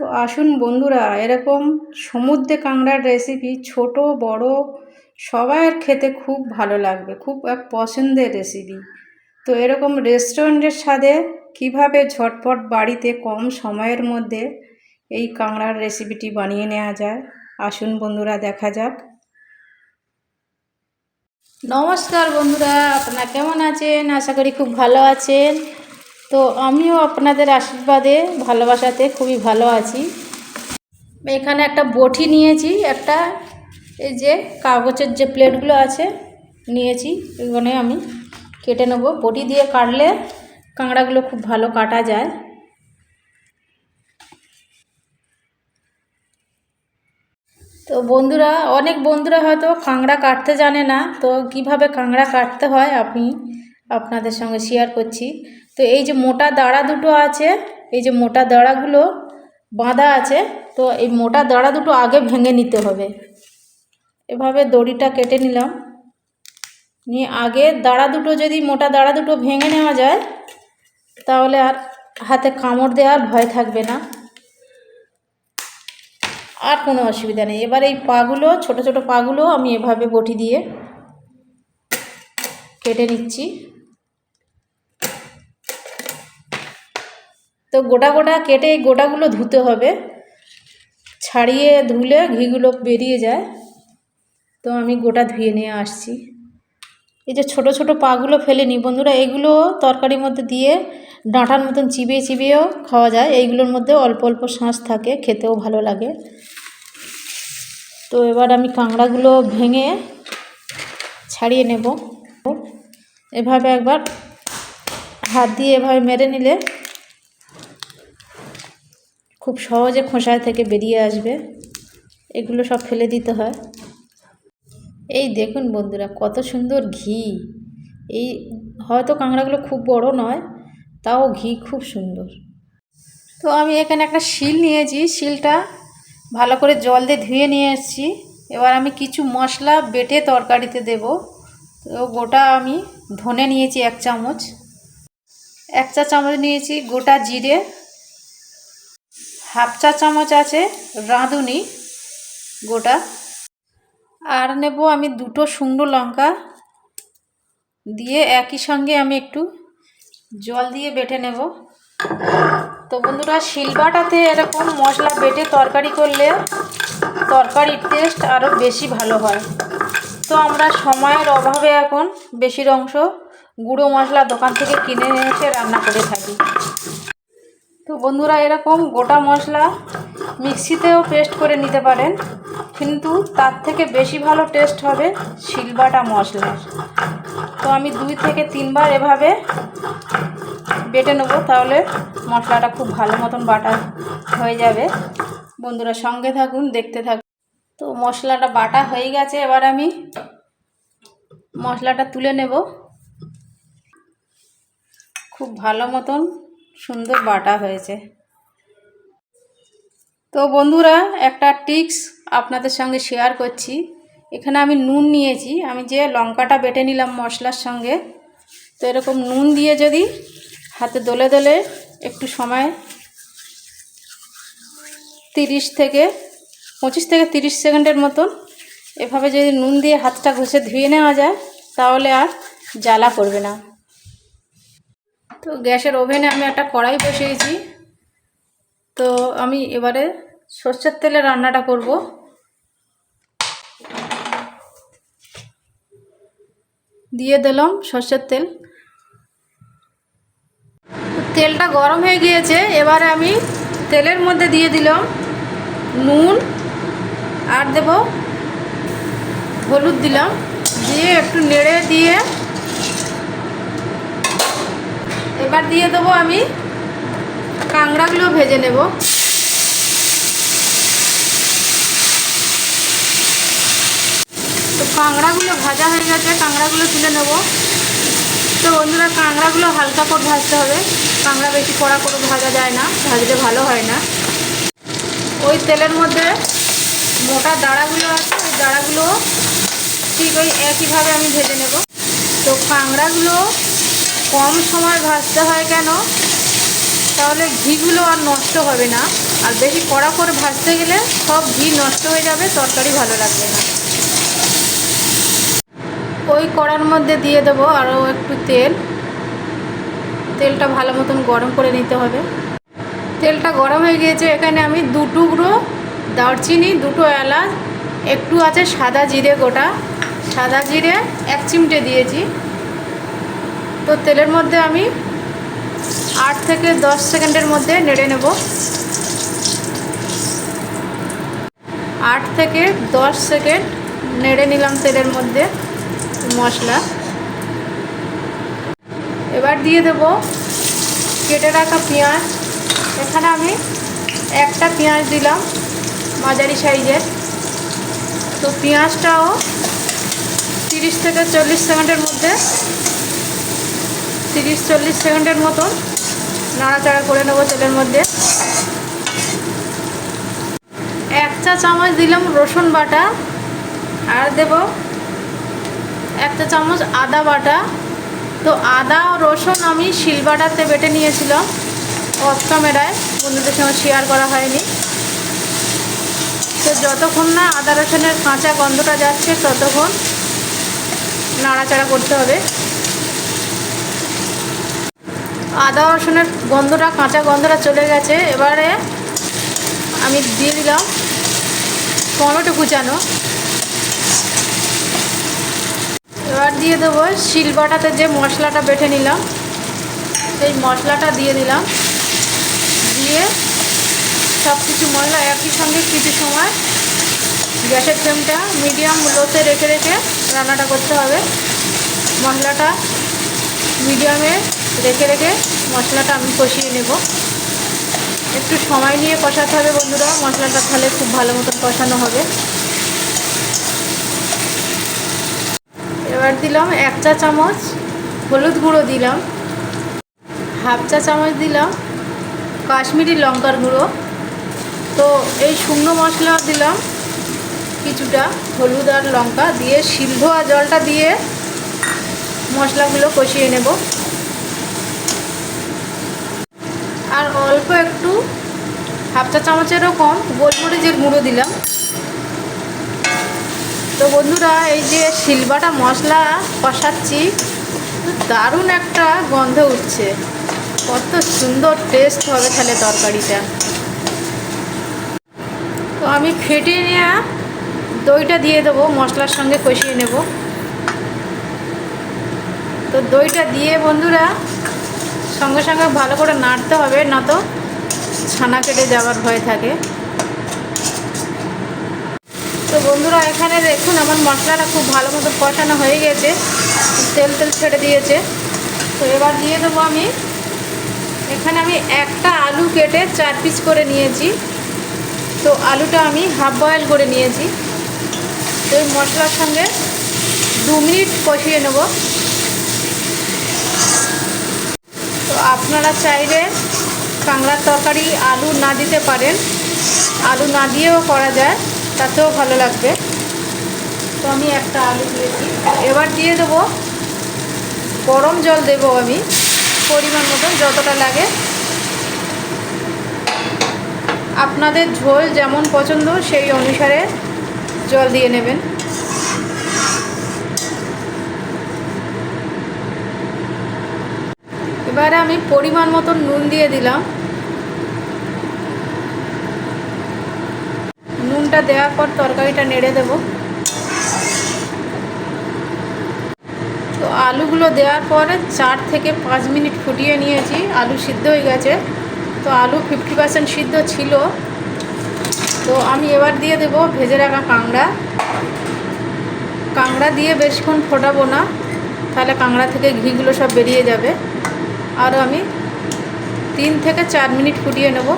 তো আসুন বন্ধুরা, এরকম সমুদ্রে কাঁকড়ার রেসিপি ছোট, বড়, সবার খেতে খুব ভালো লাগবে, খুব এক পছন্দের রেসিপি তো এরকম রেস্টুরেন্টের স্বাদে কীভাবে ঝটপট বাড়িতে কম সময়ের মধ্যে এই কাঁকড়ার রেসিপিটি বানিয়ে নেওয়া যায়, আসুন বন্ধুরা দেখা যাক। নমস্কার বন্ধুরা, আপনারা কেমন আছেন? আশা করি খুব ভালো আছেন। তো আমিও আপনাদের আশীর্বাদে ভালোবাসাতে খুবই ভালো আছি। এখানে একটা বটি নিয়েছি, একটা এই যে কাগজের যে প্লেটগুলো আছে নিয়েছি এখানে আমি কেটে নেব। বটি দিয়ে কাটলে কাঁকড়াগুলো খুব ভালো কাটা যায়। তো বন্ধুরা, অনেক বন্ধুরা হয়তো কাঁকড়া কাটতে জানে না, তো কীভাবে কাঁকড়া কাটতে হয় আমি আপনাদের সঙ্গে শেয়ার করছি। তো এই যে মোটা দাঁড়া দুটো আছে, এই যে মোটা দাঁড়াগুলো বাঁধা আছে, তো এই মোটা দাঁড়া দুটো আগে ভেঙে নিতে হবে। এভাবে দড়িটা কেটে নিলাম। নিয়ে আগে দাঁড়া দুটো যদি মোটা দাঁড়া দুটো ভেঙে নেওয়া যায়, তাহলে আর হাতে কামড় দেওয়ার ভয় থাকবে না। আর কোনো অসুবিধা নেই। এবার এই পাগুলো, ছোট ছোট পাগুলো আমি এভাবে বটি দিয়ে কেটে নিচ্ছি। তো গোটা গোটা কেটে এই গোটাগুলো ধুতে হবে। ছাড়িয়ে ধুলে ঘিগুলো বেরিয়ে যায়। তো আমি গোটা ধুয়ে নিয়ে আসছি। এই যে ছোট ছোট পাগুলো ফেলে নি বন্ধুরা, এগুলো তরকারির মধ্যে দিয়ে ডাঁটার মতন চিবিয়ে চিবিয়েও খাওয়া যায়। এইগুলোর মধ্যে অল্প অল্প শাঁস থাকে, খেতেও ভালো লাগে। তো এবার আমি কাঁকড়াগুলো ভেঙে ছাড়িয়ে নেব। এভাবে একবার হাত দিয়ে এভাবে মেরে নিলে খুব সহজে খোসায় থেকে বেরিয়ে আসবে। এগুলো সব ফেলে দিতে হয়। এই দেখুন বন্ধুরা, কত সুন্দর ঘি। এই হয়তো কাঁকড়াগুলো খুব বড় নয়, তাও ঘি খুব সুন্দর। তো আমি এখানে একটা শিল নিয়েছি। শিলটা ভালো করে জল দিয়ে ধুয়ে নিয়ে এসেছি। এবার আমি কিছু মশলা বেটে তরকারিতে দেব। তো গোটা আমি ধনে নিয়েছি এক চামচ। এক চা চামচ নিয়েছি গোটা জিরে। হাফ চা চামচ আছে, রাঁধুনি, গোটা। আর নেব আমি দুটো শুকনো লঙ্কা। দিয়ে একই সঙ্গে আমি একটু জল দিয়ে বেটে নেব। তো বন্ধুরা, শিলবাটাতে এরকম মশলা বেটে তরকারি করলে তরকারির টেস্ট আরও বেশি ভালো হয়। তো আমরা সময়ের অভাবে এখন বেশির অংশ গুঁড়ো মশলা দোকান থেকে কিনে এসে রান্না করে থাকি। তো বন্ধুরা, এরকম গোটা মশলা মিক্সিতেও পেস্ট করে নিতে পারেন। কিন্তু তার থেকে বেশি ভালো টেস্ট হবে শিলবাটা মশলার তো আমি দুই থেকে তিনবার এভাবে বেটে নেব, তাহলে মশলাটা খুব ভালো মতন বাটা হয়ে যাবে। বন্ধুরা, সঙ্গে থাকুন, দেখতে থাকুন। তো মশলাটা বাটা হয়ে গেছে, এবার আমি মশলাটা তুলে নেব। খুব ভালো মতন সুন্দর বাটা হয়েছে। তো বন্ধুরা, একটা টিক্স আপনাদের সঙ্গে শেয়ার করছি। এখানে আমি নুন নিয়েছি। আমি যে লঙ্কাটা বেটে নিলাম মশলার সঙ্গে, তো এরকম নুন দিয়ে যদি হাতে দোলে দোলে একটু সময়, তিরিশ থেকে পঁচিশ থেকে তিরিশ সেকেন্ডের মতন এভাবে যদি নুন দিয়ে হাতটা ঘষে ধুয়ে নেওয়া যায়, তাহলে আর জ্বালা করবে না। তো গ্যাসের ওভেনে আমি একটা কড়াই বসিয়েছি। তো আমি এবারে সর্ষের তেলে রান্নাটা করব। দিয়ে দিলাম সর্ষের তেল। তেলটা গরম হয়ে গিয়েছে, এবারে আমি তেলের মধ্যে দিয়ে দিলাম নুন আর দেব হলুদ দিলাম। দিয়ে একটু নেড়ে দিয়ে এবার দিয়ে দেবো আমি কাঁকড়াগুলো ভেজে নেব। তো কাঁকড়াগুলো ভাজা হয়ে গেছে, কাঁকড়াগুলো তুলে নেব। তো বন্ধুরা, কাঁকড়াগুলো হালকা করে ভাজতে হবে। কাঁকড়া বেশি কড়া করে ভাজা যায় না, ভাজলে ভালো হয় না। ওই তেলের মধ্যে মোটা দাঁড়াগুলো আছে, ওই দাঁড়াগুলো ঠিক ওই একইভাবে আমি ভেজে নেব। তো কাঁকড়াগুলো কম সময় ভাজতে হয় কেন? তাহলে ঘিগুলো আর নষ্ট হবে না। আর বেশি কড়া করে ভাজতে গেলে সব ঘি নষ্ট হয়ে যাবে, তরকারি ভালো লাগবে না। ওই কড়ার মধ্যে দিয়ে দেবো আরও একটু তেল। তেলটা ভালো মতন গরম করে নিতে হবে। তেলটা গরম হয়ে গিয়েছে, এখানে আমি দু টুকরো দারচিনি, দুটো এলাচ, একটু আছে সাদা জিরে গোটা। সাদা জিরে এক চিমটে দিয়েছি। তো তেলের মধ্যে আমি আট থেকে দশ সেকেন্ডের মধ্যে নেড়ে নেব। আট থেকে দশ সেকেন্ড নেড়ে নিলাম তেলের মধ্যে মশলা। এবার দিয়ে দেব কেটে রাখা পেঁয়াজ। এখানে আমি একটা পেঁয়াজ দিলাম মাঝারি সাইজের। তো পেঁয়াজটাও তিরিশ থেকে চল্লিশ সেকেন্ডের মধ্যে তিরিশ, চল্লিশ সেকেন্ডের মতন নাড়াচাড়া করে নেব তেলের মধ্যে। এক চা চামচ দিলাম রসুন বাটা আর দেব এক চা চামচ আদা বাটা। তো আদা রসুন আমি শিলবাটাতে বেটে নিয়েছিলাম অফ ক্যামেরায়, বন্ধুদের সঙ্গে শেয়ার করা হয়নি। তো যতক্ষণ না আদা রসুনের কাঁচা গন্ধটা যাচ্ছে, ততক্ষণ নাড়াচাড়া করতে হবে। আদা রসুনের গন্ধটা, কাঁচা গন্ধটা চলে গেছে। এবারে আমি দিয়ে দিলাম টমেটো কুচানো। এবার দিয়ে দেবো শিলবাটাতে যে মশলাটা বেটে নিলাম, সেই মশলাটা দিয়ে দিলাম। দিয়ে সব কিছু মশলা একই সঙ্গে কিছু সময় গ্যাসের ফ্লেমটা মিডিয়াম লোতে রেখে রেখে রান্নাটা করতে হবে। মশলাটা মিডিয়ামে রেখে রেখে মশলাটা আমি কষিয়ে নেব। একটু সময় নিয়ে কষাতে হবে বন্ধুরা, মশলাটা তাহলে খুব ভালো মতন কষানো হবে। এবার দিলাম এক চা চামচ হলুদ গুঁড়ো দিলাম, হাফ চা চামচ দিলাম কাশ্মীরি লঙ্কার গুঁড়ো। তো এই শুকনো মশলা দিলাম কিছুটা হলুদ আর লঙ্কা দিয়ে সিদ্ধ আর জলটা দিয়ে মশলাগুলো কষিয়ে নেব। আর অল্প একটু হাফ চা চামচেরও কম, গোলমরিচের গুঁড়ো দিলাম। তো বন্ধুরা, এই যে শিলবাটা মশলা কষাচ্ছি, দারুণ একটা গন্ধ উঠছে। কত সুন্দর টেস্ট হবে তাহলে তরকারিটা। তো আমি ফেটিয়ে নেওয়া দইটা দিয়ে দেবো, মশলার সঙ্গে কষিয়ে নেব। তো দইটা দিয়ে বন্ধুরা সঙ্গে সঙ্গে ভালো করে নাড়তে হবে, না তো ছানা কেটে যাওয়ার ভয় থাকে। তো বন্ধুরা, এখানে দেখুন আমার মশলাটা খুব ভালো মতো কষানো হয়ে গেছে। তেল তেল ছেড়ে দিয়েছে। তো এবার দিয়ে দেবো আমি। এখানে আমি একটা আলু কেটে চার পিস করে নিয়েছি। তো আলুটা আমি হাফ বয়েল করে নিয়েছি। তো এই মশলার সঙ্গে দু মিনিট কষিয়ে নেব। তো আপনারা চাইলে কাঁকড়ার তরকারি, আলু না দিতে পারেন। আলু না দিয়েও করা যায়, তাতেও ভালো লাগবে। তো আমি একটা আলু দিয়েছি। এবার দিয়ে দেবো, গরম জল দেবো আমি, পরিমাণ মতন যতটা লাগে। আপনাদের ঝোল যেমন পছন্দ, সেই অনুসারে জল দিয়ে নেবেন। এবারে আমি পরিমাণ মতন নুন দিয়ে দিলাম। নুনটা দেওয়ার পর তরকারিটা নেড়ে দেব। তো আলুগুলো দেওয়ার পরে চার থেকে পাঁচ মিনিট ফুটিয়ে নিয়েছি। আলু সিদ্ধ হয়ে গেছে। তো আলু ফিফটি পার্সেন্ট সিদ্ধ ছিল। তো আমি এবার দিয়ে দেব ভেজে রাখা কাঁকড়া। কাঁকড়া দিয়ে বেশিক্ষণ ফোটাবো না। তাহলে কাঁকড়া থেকে ঘিগুলো সব বেরিয়ে যাবে। আর আমি তিন থেকে চার মিনিট ফুটিয়ে নেব।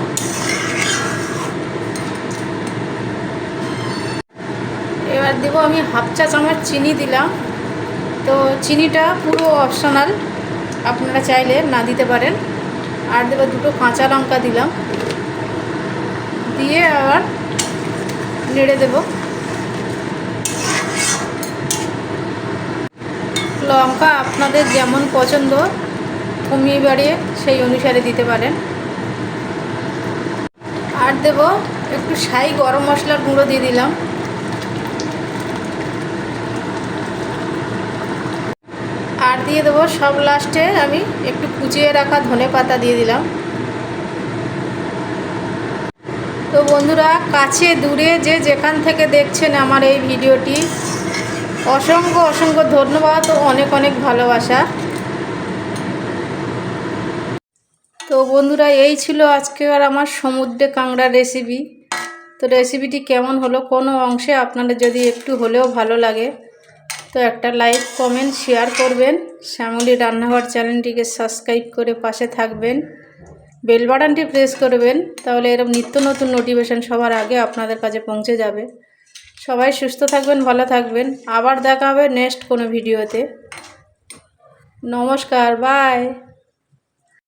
এবার দেবো আমি হাফ চা চামচ চিনি দিলাম। তো চিনিটা পুরো অপশনাল আপনারা চাইলে না দিতে পারেন। আর দেবো দুটো কাঁচা লঙ্কা দিলাম। দিয়ে আবার নেড়ে দেব। লঙ্কা আপনাদের যেমন পছন্দ কমিয়ে বাড়িয়ে সেই অনুসারে দিতে পারেন। আর দেব একটু সাই গরম মশলার গুঁড়ো দিয়ে দিলাম। আর দিয়ে দেবো সব লাস্টে আমি একটু কুচিয়ে রাখা ধনে পাতা দিয়ে দিলাম। তো বন্ধুরা, কাছে, দূরে, যে যেখান থেকে দেখছেন আমার এই ভিডিওটি, অসংখ্য অসংখ্য ধন্যবাদ ও অনেক অনেক ভালোবাসা। তো বন্ধুরা, এই ছিল আজকে আর আমার সমুদ্রে কাঁকড়ার রেসিপি তো রেসিপিটি কেমন হলো কোনো অংশে আপনাদের যদি একটু হলেও ভালো লাগে, তো একটা লাইক কমেন্ট শেয়ার করবেন। শ্যামলী রান্নাঘর চ্যানেলটিকে সাবস্ক্রাইব করে পাশে থাকবেন। বেল বাটনটি প্রেস করবেন, তাহলে এরকম নিত্য নতুন নোটিফিকেশান সবার আগে আপনাদের কাছে পৌঁছে যাবে। সবাই সুস্থ থাকবেন, ভালো থাকবেন। আবার দেখা হবে নেক্সট কোনো ভিডিওতে নমস্কার বাই